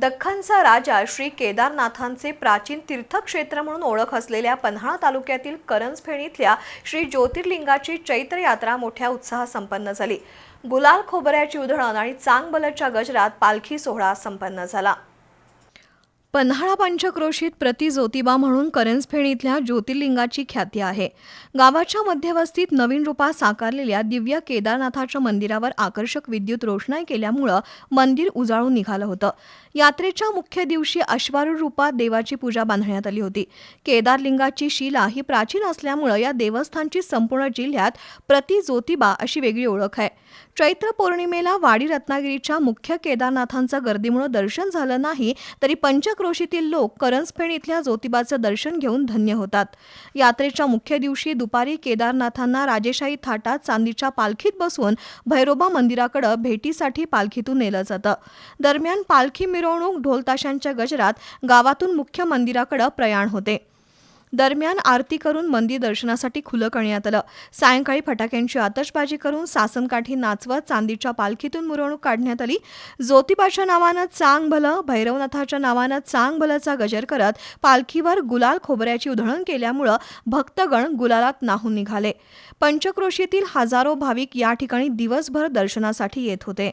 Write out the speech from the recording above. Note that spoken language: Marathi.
दख्खनचा राजा श्री केदारनाथांचे प्राचीन तीर्थक्षेत्र म्हणून ओळख असलेल्या पन्हाळा तालुक्यातील करंजफेण इथल्या श्री ज्योतिर्लिंगाची चैत्र यात्रा मोठ्या उत्साहात संपन्न झाली. गुलाल खोबऱ्याची उधळण आणि चांगबलच्या गजरात पालखी सोहळा संपन्न झाला. पन्हाळा पंचक्रोशीत प्रति ज्योतिबा म्हणून करंजफेण इथल्या ज्योतिर्लिंगाची ख्याती आहे. गावाच्या मध्यवस्तीत नवीन रूपात साकारलेल्या दिव्य केदारनाथाच्या मंदिरावर आकर्षक विद्युत रोषणाई केल्यामुळं मंदिर उजाळून निघालं होतं. यात्रेच्या मुख्य दिवशी अश्वारूढ रूपात देवाची पूजा बांधण्यात आली होती. केदारलिंगाची शिला ही प्राचीन असल्यामुळं या देवस्थानची संपूर्ण जिल्ह्यात प्रति ज्योतिबा अशी वेगळी ओळख आहे. चैत्र पौर्णिमेला वाडी रत्नागिरीच्या मुख्य केदारनाथांचं गर्दीमुळं दर्शन झालं नाही तरी पंच क्रोशीतील लोक करंजफेण इथल्या ज्योतिबाचं दर्शन घेऊन धन्य होतात. यात्रेच्या मुख्य दिवशी दुपारी केदारनाथांना राजेशाही थाटात चांदीच्या पालखीत बसवून भैरोबा मंदिराकडे भेटीसाठी पालखीतून नेलं जातं. दरम्यान पालखी मिरवणूक ढोलताशांच्या गजरात गावातून मुख्य मंदिराकडे प्रयाण होते. दरम्यान आरती करून मंदिर दर्शनासाठी खुलं करण्यात आलं. सायंकाळी फटाक्यांची आतषबाजी करून सासनकाठी नाचवत चांदीच्या पालखीतून मिरवणूक काढण्यात आली. ज्योतिबाच्या नावानं चांग भलं भैरवनाथाच्या नावानं चांग भलंचा गजर करत पालखीवर गुलाल खोबऱ्याची उधळण केल्यामुळं भक्तगण गुलालात नाहून निघाले. पंचक्रोशीतील हजारो भाविक या ठिकाणी दिवसभर दर्शनासाठी येत होते.